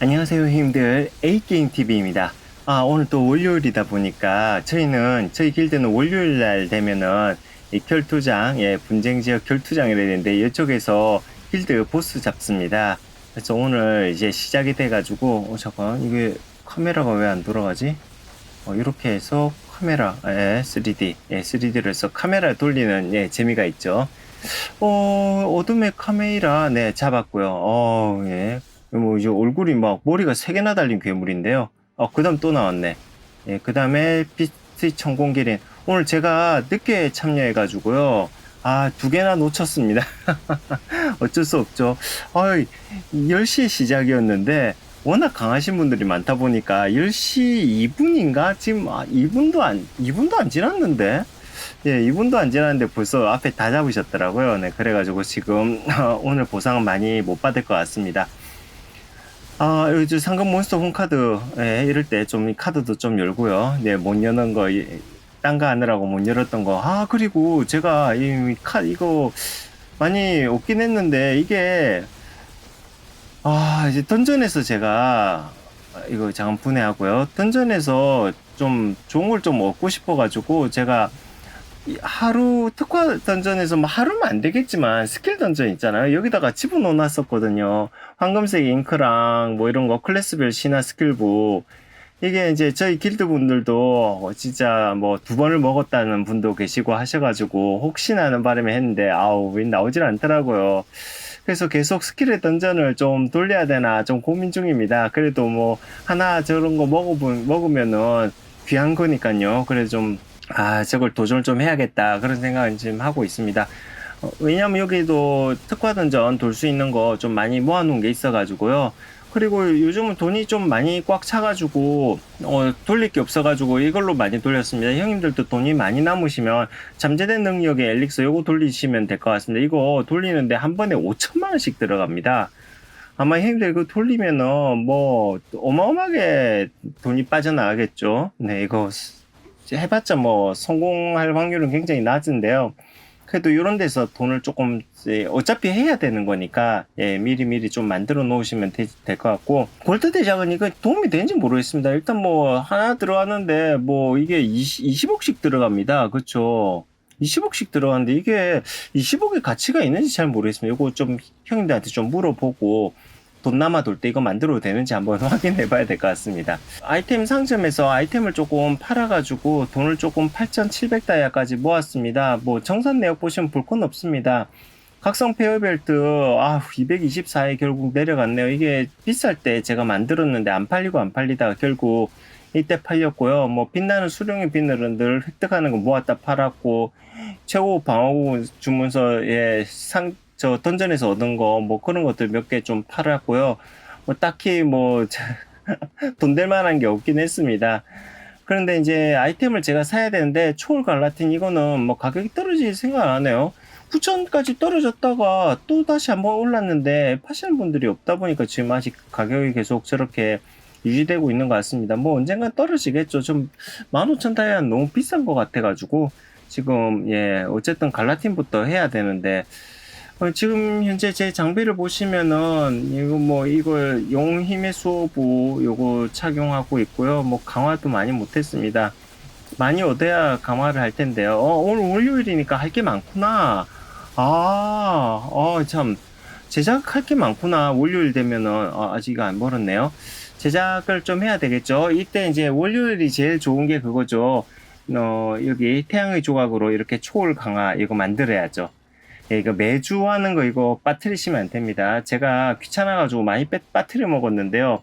안녕하세요 형님들. A게임TV입니다. 아 오늘 또 월요일이다 보니까 저희는 저희 길드는 월요일 날 되면은 이 결투장 예 분쟁지역 결투장이라 되는데 이쪽에서 길드 보스 잡습니다. 그래서 오늘 이제 시작이 돼 가지고 어 잠깐 이게 카메라가 왜 안 돌아가지? 어 이렇게 해서 카메라 예 3D 예 3D로 해서 카메라 돌리는 예 재미가 있죠. 어 어둠의 카메라 네 잡았고요. 어예 뭐 이제 얼굴이 막 머리가 세 개나 달린 괴물인데요. 어 그다음 또 나왔네. 예, 그다음에 비트 천공기린 오늘 제가 늦게 참여해 가지고요. 아 두 개나 놓쳤습니다. 어쩔 수 없죠. 어이 10시 시작이었는데 워낙 강하신 분들이 많다 보니까 10시 2분인가 지금 아, 2분도 안 2분도 안 지났는데. 예, 2분도 안 지났는데 벌써 앞에 다 잡으셨더라고요. 네, 그래가지고 지금 오늘 보상은 많이 못 받을 것 같습니다. 아, 요즘 상금 몬스터 홈카드, 예, 이럴 때 좀 카드도 좀 열고요. 네, 못 여는 거, 딴거 하느라고 못 열었던 거. 아, 그리고 제가 이 카, 이거 많이 없긴 했는데, 이게, 아, 이제 던전에서 제가, 이거 잠깐 분해하고요. 던전에서 좀 좋은 걸 좀 얻고 싶어가지고, 제가 이 하루 특화 던전에서 뭐 하루면 안 되겠지만 스킬 던전 있잖아요. 여기다가 집어넣어 놨었거든요. 황금색 잉크랑 뭐 이런 거 클래스별 신화 스킬북. 이게 이제 저희 길드 분들도 진짜 뭐 두 번을 먹었다는 분도 계시고 하셔가지고 혹시나 하는 바람에 했는데 아우 왜 나오질 않더라고요. 그래서 계속 스킬의 던전을 좀 돌려야 되나 좀 고민 중입니다. 그래도 뭐 하나 저런 거 먹어보, 먹으면은 귀한 거니까요. 그래서 좀 아, 저걸 도전을 좀 해야겠다. 그런 생각을 지금 하고 있습니다. 어, 왜냐면 여기도 특화 던전 돌 수 있는 거 좀 많이 모아놓은 게 있어가지고요. 그리고 요즘은 돈이 좀 많이 꽉 차가지고, 어, 돌릴 게 없어가지고 이걸로 많이 돌렸습니다. 형님들도 돈이 많이 남으시면 잠재된 능력의 엘릭서 요거 돌리시면 될 것 같습니다. 이거 돌리는데 한 번에 5천만 원씩 들어갑니다. 아마 형님들 이거 돌리면은 뭐 어마어마하게 돈이 빠져나가겠죠. 네, 이거 해봤자 뭐 성공할 확률은 굉장히 낮은데요. 그래도 이런 데서 돈을 조금 어차피 해야 되는 거니까 예, 미리 미리 좀 만들어 놓으시면 될 것 같고 골드 대작은 이거 도움이 되는지 모르겠습니다. 일단 뭐 하나 들어가는데 뭐 이게 20, 억씩 들어갑니다. 그렇죠? 20억씩 들어가는데 이게 20억의 가치가 있는지 잘 모르겠습니다. 이거 좀 형님들한테 좀 물어보고 돈 남아 돌 때 이거 만들어도 되는지 한번 확인해 봐야 될 것 같습니다. 아이템 상점에서 아이템을 조금 팔아가지고 돈을 조금 8,700다이아까지 모았습니다. 뭐 정산 내역 보시면 볼 건 없습니다. 각성 페어벨트 아 224에 결국 내려갔네요. 이게 비쌀 때 제가 만들었는데 안 팔리고 안 팔리다가 결국 이때 팔렸고요. 뭐 빛나는 수령의 비늘은 늘 획득하는 거 모았다 팔았고 최고 방어구 주문서에 상, 저 던전에서 얻은 거 뭐 그런 것들 몇 개 좀 팔았고요. 뭐 딱히 뭐 돈 될 만한 게 없긴 했습니다. 그런데 이제 아이템을 제가 사야 되는데 초월 갈라틴 이거는 뭐 가격이 떨어질 생각 안 하네요. 9천까지 떨어졌다가 또 다시 한번 올랐는데 파시는 분들이 없다 보니까 지금 아직 가격이 계속 저렇게 유지되고 있는 것 같습니다. 뭐 언젠간 떨어지겠죠. 좀 15,000 다이아 너무 비싼 것 같아가지고 지금 예 어쨌든 갈라틴부터 해야 되는데 어, 지금 현재 제 장비를 보시면은 이거 뭐 이거 용 힘의 수호부 요거 착용하고 있고요. 뭐 강화도 많이 못했습니다. 많이 얻어야 강화를 할 텐데요. 어, 오늘 월요일이니까 할 게 많구나. 아, 어, 참 제작할 게 많구나. 월요일 되면은 어, 아직 안 벌었네요. 제작을 좀 해야 되겠죠. 이때 이제 월요일이 제일 좋은 게 그거죠. 어, 여기 태양의 조각으로 이렇게 초월 강화 이거 만들어야죠. 예, 이거 매주 하는 거 이거 빠뜨리시면 안 됩니다. 제가 귀찮아가지고 많이 빠, 빠뜨려 먹었는데요.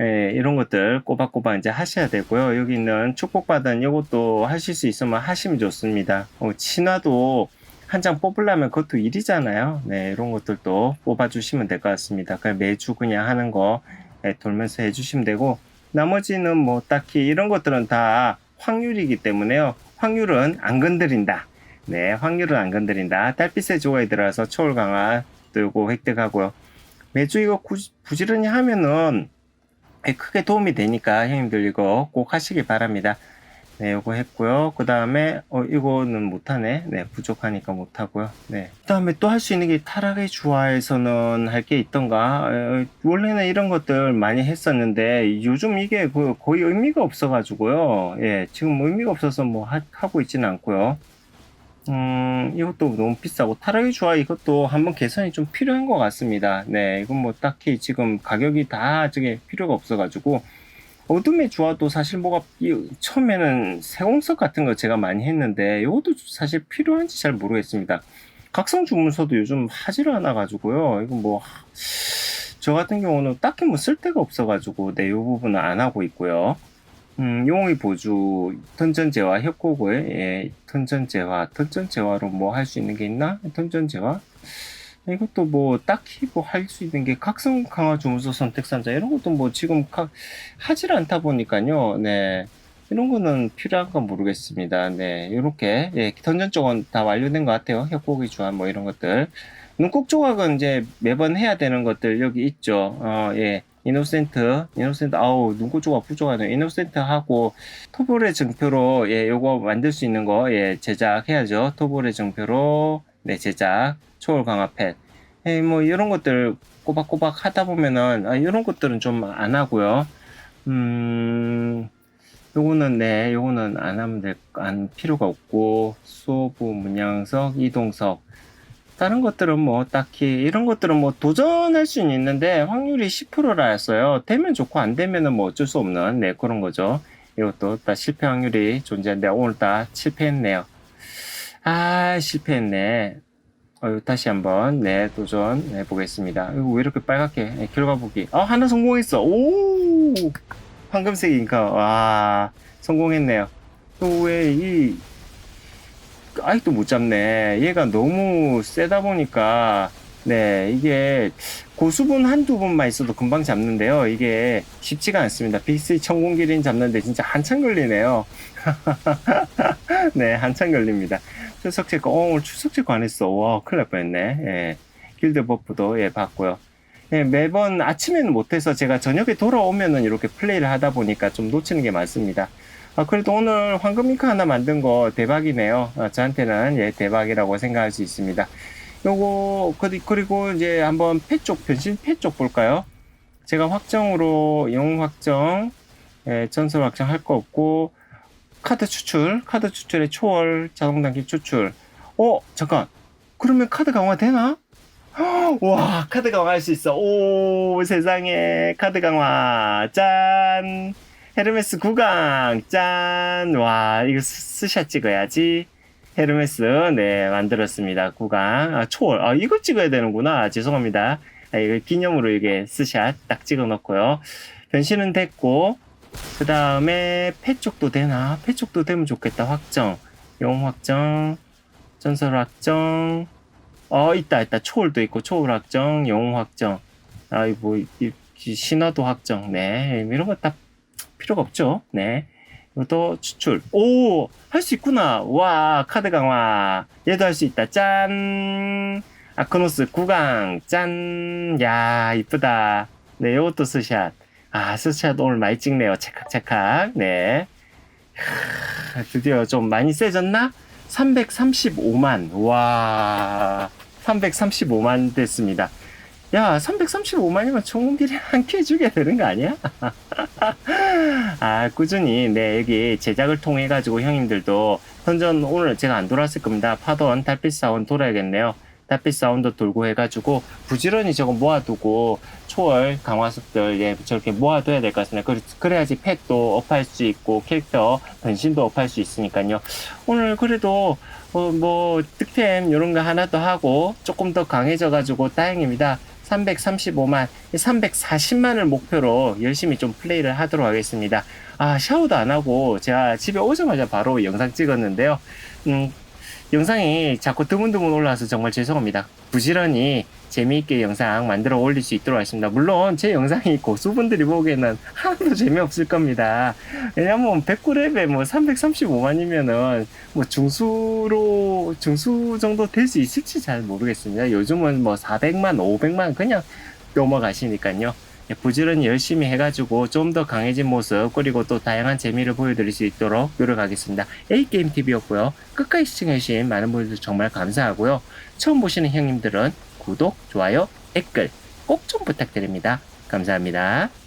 예, 이런 것들 꼬박꼬박 이제 하셔야 되고요. 여기 있는 축복받은 이것도 하실 수 있으면 하시면 좋습니다. 어, 친화도 한 장 뽑으려면 그것도 일이잖아요. 네, 이런 것들도 뽑아주시면 될 것 같습니다. 그냥 매주 그냥 하는 거 예, 돌면서 해주시면 되고 나머지는 뭐 딱히 이런 것들은 다 확률이기 때문에요. 확률은 안 건드린다. 네, 확률은 안 건드린다. 달빛의 조각에 들어가서 초월 강화 들고 획득하고요. 매주 이거 구, 부지런히 하면은 크게 도움이 되니까 형님들 이거 꼭 하시기 바랍니다. 네, 요거 했고요. 그 다음에, 어, 이거는 못하네. 네, 부족하니까 못하고요. 네. 그 다음에 또 할 수 있는 게 타락의 주화에서는 할 게 있던가? 어, 원래는 이런 것들 많이 했었는데, 요즘 이게 그 거의 의미가 없어가지고요. 예, 지금 의미가 없어서 뭐 하, 하고 있지는 않고요. 음, 이것도 너무 비싸고, 타락의 주화 이것도 한번 개선이 좀 필요한 것 같습니다. 네, 이건 뭐 딱히 지금 가격이 다 저게 필요가 없어가지고, 어둠의 주화도 사실 뭐가 이- 처음에는 세공석 같은 거 제가 많이 했는데 이것도 사실 필요한지 잘 모르겠습니다. 각성 주문서도 요즘 하지를 않아 가지고요. 이거 뭐 저 같은 경우는 딱히 뭐 쓸 데가 없어 가지고 네, 이 부분은 안 하고 있고요. 음, 용의 보주, 턴전제화, 협곡을, 예, 턴전제화, 턴전제화로 뭐 할 수 있는 게 있나? 턴전제화? 이것도 뭐 딱히 뭐 할 수 있는 게 각성 강화 주문서 선택 산자 이런 것도 뭐 지금 각 하질 않다 보니까요. 네. 이런 거는 필요한가 모르겠습니다. 네. 이렇게 예, 던전 쪽은 다 완료된 것 같아요. 협곡의 주한 뭐 이런 것들. 눈꼭 조각은 이제 매번 해야 되는 것들 여기 있죠. 어, 예. 이노센트, 이노센트, 아우, 눈꽃 조각 부족하네요. 이노센트 하고, 토볼의 증표로, 예, 요거 만들 수 있는 거, 예, 제작해야죠. 토볼의 증표로, 네, 제작. 초월 강화 펫. 예, 뭐, 이런 것들 꼬박꼬박 하다 보면은, 아, 이런 것들은 좀 안 하고요. 음, 요거는, 네, 요거는 안 하면 될, 안 필요가 없고, 수호부, 문양석, 이동석. 다른 것들은 뭐, 딱히, 이런 것들은 뭐, 도전할 수는 있는데, 확률이 10%라였어요. 되면 좋고, 안 되면은 뭐 어쩔 수 없는, 네, 그런 거죠. 이것도 다 실패 확률이 존재하는데, 오늘 다 실패했네요. 아, 실패했네. 어, 다시 한번 네 도전해 보겠습니다. 왜 이렇게 빨갛게 네, 결과 보기. 아 하나 성공했어. 오 황금색 인카 와 성공했네요. 또왜이 아직도 못 잡네. 얘가 너무 세다 보니까 네 이게 고수분 한두 분만 있어도 금방 잡는데요. 이게 쉽지가 않습니다. 빅스 천공기린 잡는데 진짜 한참 걸리네요. 네 한참 걸립니다. 출석 체크, 어, 오늘 출석 체크 안 했어. 와, 큰일 날 뻔했네. 예. 길드 버프도, 예, 받고요. 예, 매번 아침에는 못해서 제가 저녁에 돌아오면은 이렇게 플레이를 하다 보니까 좀 놓치는 게 많습니다. 아, 그래도 오늘 황금미카 하나 만든 거 대박이네요. 아, 저한테는, 예, 대박이라고 생각할 수 있습니다. 요거, 그리- 그리고 이제 한번 패 쪽, 변신 패 쪽 볼까요? 제가 확정으로, 영 확정, 예, 전설 확정 할 거 없고, 카드 추출, 카드 추출의 초월, 자동 단기 추출. 어, 잠깐. 그러면 카드 강화 되나? 와, 카드 강화할 수 있어. 오, 세상에. 카드 강화. 짠. 헤르메스 9강. 짠. 와, 이거 스- 스샷 찍어야지. 헤르메스, 네, 만들었습니다. 9강. 아, 초월. 아, 이거 찍어야 되는구나. 죄송합니다. 아, 이거 기념으로 이게 스샷 딱 찍어 놓고요. 변신은 됐고, 그 다음에 패 쪽도 되나? 패 쪽도 되면 좋겠다. 확정. 용 확정. 전설 확정. 어, 있다, 있다. 초월도 있고, 초월 확정, 용 확정. 아이, 뭐, 이, 이 신화도 확정. 네. 이런 거다 필요가 없죠. 네. 이것도 추출. 오! 할 수 있구나. 와, 카드 강화. 얘도 할 수 있다. 짠! 아크노스 9강. 짠! 야, 이쁘다. 네, 이것도 스샷. 아, 스샷 오늘 많이 찍네요. 찰칵찰칵. 네. 하, 드디어 좀 많이 세졌나? 335만. 와. 335만 됐습니다. 야, 335만이면 총딜이 한개 주게 되는 거 아니야? 아, 꾸준히, 네, 여기 제작을 통해가지고 형님들도 선전 오늘 제가 안 돌았을 겁니다. 파도원, 달빛 사원 돌아야겠네요. 달빛 사운드 돌고 해가지고 부지런히 저거 모아두고 초월 강화석들 예 저렇게 모아둬야 될 것 같습니다. 그래, 그래야지 펫도 업할 수 있고 캐릭터 변신도 업할 수 있으니까요. 오늘 그래도 어, 뭐 득템 이런 거 하나 더 하고 조금 더 강해져가지고 다행입니다. 335만, 340만을 목표로 열심히 좀 플레이를 하도록 하겠습니다. 아 샤워도 안 하고 제가 집에 오자마자 바로 영상 찍었는데요. 음, 영상이 자꾸 드문드문 올라와서 정말 죄송합니다. 부지런히 재미있게 영상 만들어 올릴 수 있도록 하겠습니다. 물론 제 영상이 고수분들이 보기에는 하나도 재미없을 겁니다. 왜냐면 109렙에 뭐 335만이면은 뭐 중수로 중수 정도 될 수 있을지 잘 모르겠습니다. 요즘은 뭐 400만, 500만 그냥 넘어가시니까요. 예, 부지런히 열심히 해가지고 좀 더 강해진 모습 그리고 또 다양한 재미를 보여드릴 수 있도록 노력하겠습니다. A게임 TV였고요. 끝까지 시청해주신 많은 분들 정말 감사하고요. 처음 보시는 형님들은 구독, 좋아요, 댓글 꼭 좀 부탁드립니다. 감사합니다.